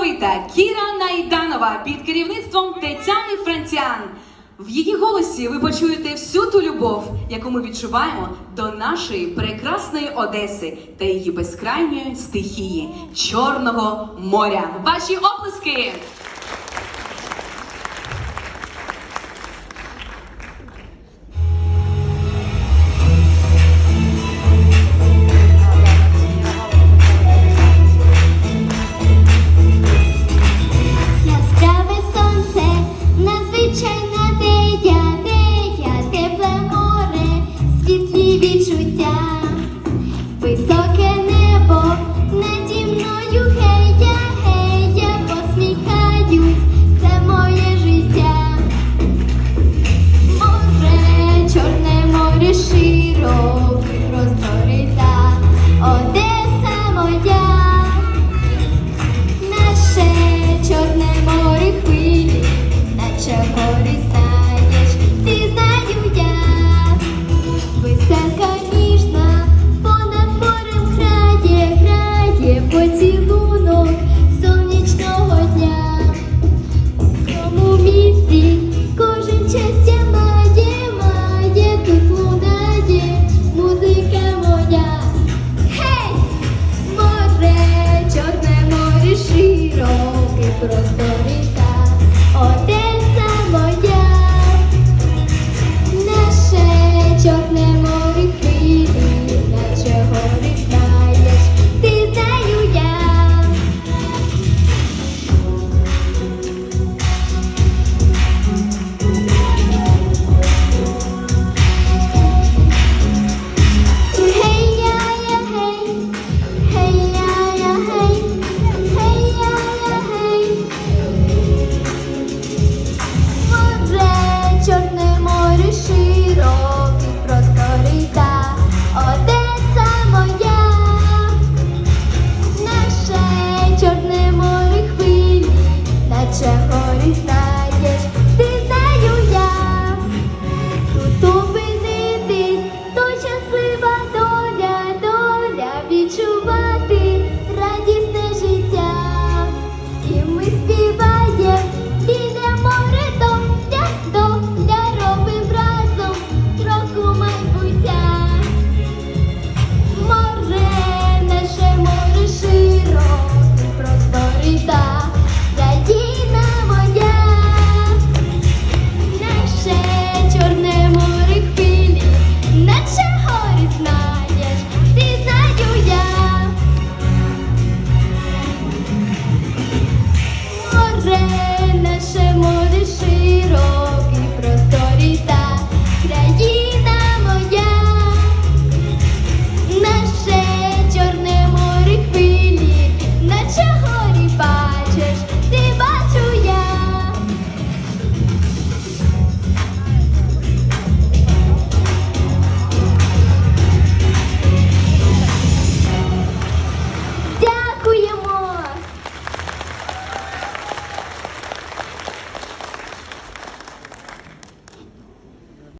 талановита Кіра Найданова під керівництвом Тетяни Франціан. В її голосі ви почуєте всю ту любов, яку ми відчуваємо до нашої прекрасної Одеси та її безкрайньої стихії Чорного моря. Ваші оплески!